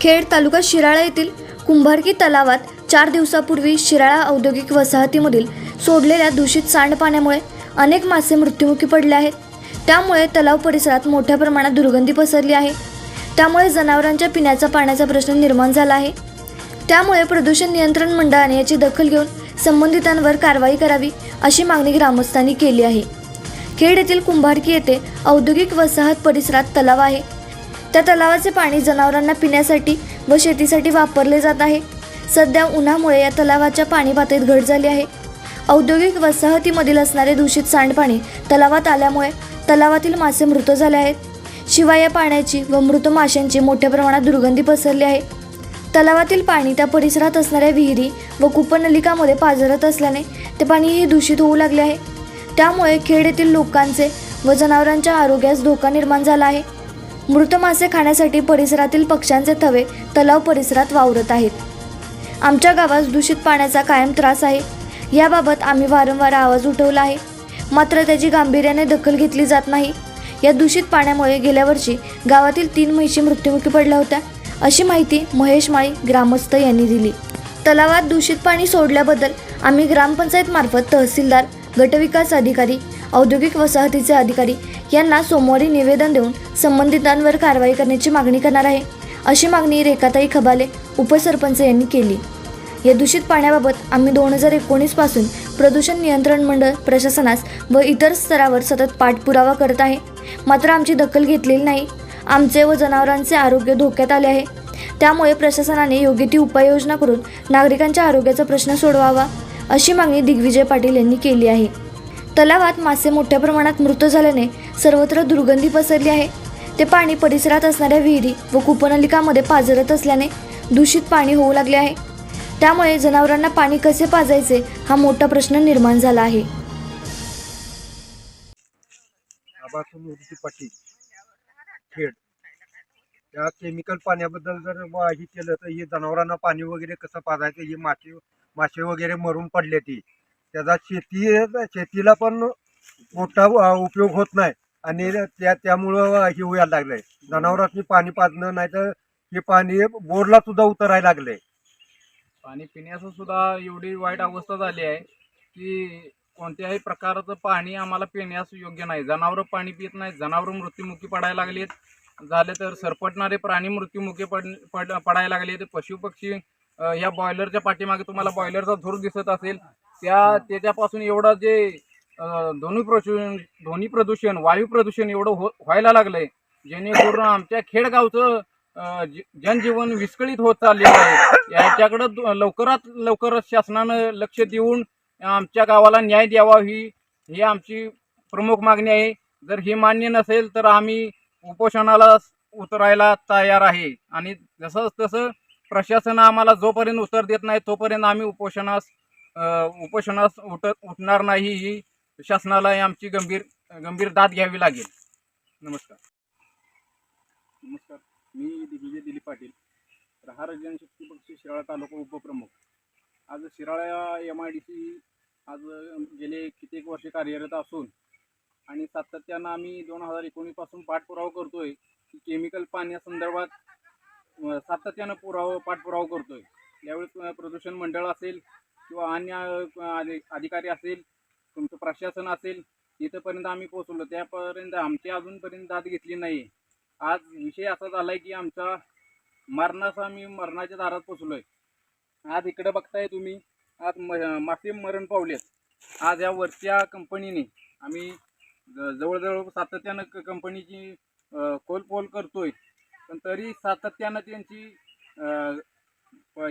खेड तालुका शिराळा येथील कुंभारकी तलावात चार दिवसापूर्वी शिराळा औद्योगिक वसाहतीमधील सोडलेल्या दूषित सांडपाण्यामुळे अनेक मासे मृत्युमुखी पडले आहेत. त्यामुळे तलाव परिसरात मोठ्या प्रमाणात दुर्गंधी पसरली आहे. त्यामुळे जनावरांच्या पिण्याचा पाण्याचा प्रश्न निर्माण झाला आहे. त्यामुळे प्रदूषण नियंत्रण मंडळाने याची दखल घेऊन संबंधितांवर कारवाई करावी अशी मागणी ग्रामस्थांनी केली आहे. खेड येथील कुंभारकी येथे औद्योगिक वसाहत परिसरात तलाव आहे. त्या तलावाचे पाणी जनावरांना पिण्यासाठी व शेतीसाठी वापरले जात आहे. सध्या उन्हामुळे या तलावाच्या पाणी पातळीत घट झाली आहे. औद्योगिक वसाहतीमधील असणारे दूषित सांडपाणी तलावात आल्यामुळे तलावातील मासे मृत झाले आहेत. शिवाय या पाण्याची व मृत माशांची मोठ्या प्रमाणात दुर्गंधी पसरली आहे. तलावातील पाणी त्या परिसरात असणाऱ्या विहिरी व कुपनलिकामध्ये पाझरत असल्याने ते पाणीही दूषित होऊ लागले आहे. त्यामुळे खेड येथील लोकांचे व जनावरांच्या आरोग्यास धोका निर्माण झाला आहे. मृत मासे खाण्यासाठी परिसरातील पक्ष्यांचे थवे तलाव परिसरात वावरत आहेत. आमच्या गावात दूषित पाण्याचा कायम त्रास आहे. याबाबत आम्ही वारंवार आवाज उठवला आहे. मात्र त्याची गांभीर्याने दखल घेतली जात नाही. या दूषित पाण्यामुळे गेल्या वर्षी गावातील तीन म्हशी मृत्युमुखी पडल्या होत्या अशी माहिती महेश माळी ग्रामस्थ यांनी दिली. तलावात दूषित पाणी सोडल्याबद्दल आम्ही ग्रामपंचायतमार्फत तहसीलदार गटविकास अधिकारी औद्योगिक वसाहतीचे अधिकारी यांना सोमवारी निवेदन देऊन संबंधितांवर कारवाई करण्याची मागणी करणार आहे. अशी मागणी रेखाताई खबाले उपसरपंच यांनी केली. या दूषित पाण्याबाबत आम्ही दोन हजार एकोणीसपासून प्रदूषण नियंत्रण मंडळ प्रशासनास व इतर स्तरावर सतत पाठपुरावा करत आहे. मात्र आमची दखल घेतलेली नाही. आमचे व जनावरांचे आरोग्य धोक्यात आले आहे. त्यामुळे प्रशासनाने योग्य ती उपाययोजना करून नागरिकांच्या आरोग्याचा प्रश्न सोडवावा. अशी मागणी दिग्विजय पाटील यांनी केली आहे. तलावात मासे मोठ्या प्रमाणात मृत झाल्याने सर्वत्र दुर्गंधी पसरली आहे. ते पाणी परिसरात असणाऱ्या विहिरी व कुपनलिकामध्ये पाझरत असल्याने दूषित पाणी होऊ लागले आहे. त्यामुळे जनावरांना पाणी कसे पाजायचे हा मोठा प्रश्न निर्माण झाला आहे. त्या केमिकल पाण्याबद्दल जर हे केलं तर हे जनावरांना पाणी वगैरे कसं पाजायचं हे मासे मासे वगैरे मरून पडले ती. त्याचा शेती शेतीला पण मोठा उपयोग होत नाही. आणि त्या त्यामुळं हे व्हायला लागलंय. जनावरांनी पाणी पाजणं नाही तर हे पाणी बोरला सुद्धा उतरायला लागलंय. पाणी पिण्याचं सुद्धा एवढी वाईट अवस्था झाली आहे की कोणत्याही प्रकारचं पाणी आम्हाला पिण्यास योग्य नाही. जनावरं पाणी पित नाहीत जनावरं मृत्युमुखी पडायला लागलीत. झाले तर सरपटणारे प्राणी मृत्युमुखी पड पड पडायला लागले ते पशुपक्षी ह्या बॉयलरच्या पाठीमागे तुम्हाला बॉयलरचा धूर दिसत असेल. त्या त्याच्यापासून एवढं जे ध्वनी प्रदूषण ध्वनी प्रदूषण वायू प्रदूषण एवढं हो व्हायला लागलंय. जेणेकरून आमच्या खेडगावचं ज- जनजीवन विस्कळीत होत चाललेलं आहे. याच्याकडं लवकरात लवकरच शासनानं लक्ष देऊन आमच्या गावाला न्याय द्यावा ही ही आमची प्रमुख मागणी आहे. जर ही मान्य नसेल तर आम्ही उपोषणाला उतरायला तयार आहे. आणि जसं तसं प्रशासन आम्हाला जोपर्यंत उत्तर देत नाही तोपर्यंत आम्ही उपोषणास उपोषणास उठ उठणार नाही ही शासनाला आमची गंभीर गंभीर दाद घ्यावी लागेल. नमस्कार. नमस्कार. मी दिग्विजय दिलीप पाटील प्रहार जनशक्ती पक्ष शिराळा तालुका उपप्रमुख. आज Shirala M I D C आज गेले कित्येक वर्षे कार्यरत असून आणि सातत्यानं आम्ही दोन हजार एकोणीसपासून पाठपुरावा करतोय की केमिकल पाण्यासंदर्भात सातत्यानं पुरावा पाठपुरावा करतोय. यावेळी प्रदूषण मंडळ असेल किंवा अन्य अधिकारी असेल तुमचं प्रशासन असेल इथंपर्यंत आम्ही पोहोचलो. त्यापर्यंत आमची अजूनपर्यंत दाद घेतली नाही आज विषय असा झाला आहे की आमचा मरणाचा आम्ही मरणाच्या दारात पोचलोय आज इकडे बघताय तुम्ही आज म- मासे मरण पावलेत. आज या वरच्या कंपनीने आम्ही ज- जवळजवळ सातत्यानं क- कंपनीची अ, खोलपोल करतोय. पण तरी सातत्यानं त्यांची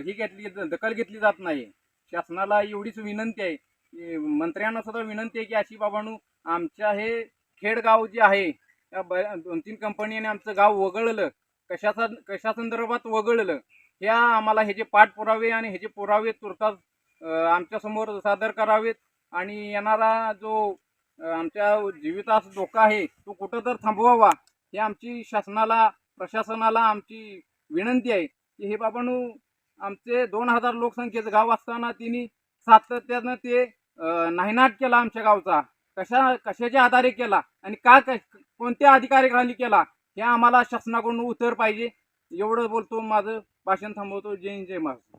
ही घेतली दखल घेतली जात नाही. शासनाला एवढीच विनंती आहे मंत्र्यांना सुद्धा विनंती आहे की अशी बाबांनो आमच्या हे खेडगाव जे आहे त्या ब दोन तीन कंपनीने आमचं गाव वगळलं कशाचा कशा संदर्भात वगळलं ह्या आम्हाला ह्याचे पाठपुरावे आणि ह्याचे पुरावे तुर्तास आमच्यासमोर सादर करावेत. आणि येणारा जो आमच्या जीवितास धोका आहे तो कुठं तर थांबवावा हे आमची शासनाला प्रशासनाला आमची विनंती आहे की हे बाबांनो आमचे दोन हजार लोकसंख्येचं गाव असताना तिने सातत्यानं ते नाहीनाट केला आमच्या गावचा. कशा कशाच्या आधारे केला आणि का क- कोणत्या अधिकाऱ्याखाली केला हे आम्हाला शासनाकडून उत्तर पाहिजे. एवढं बोलतो माझं भाषण थांबवतो. जय जय महाराष्ट्र.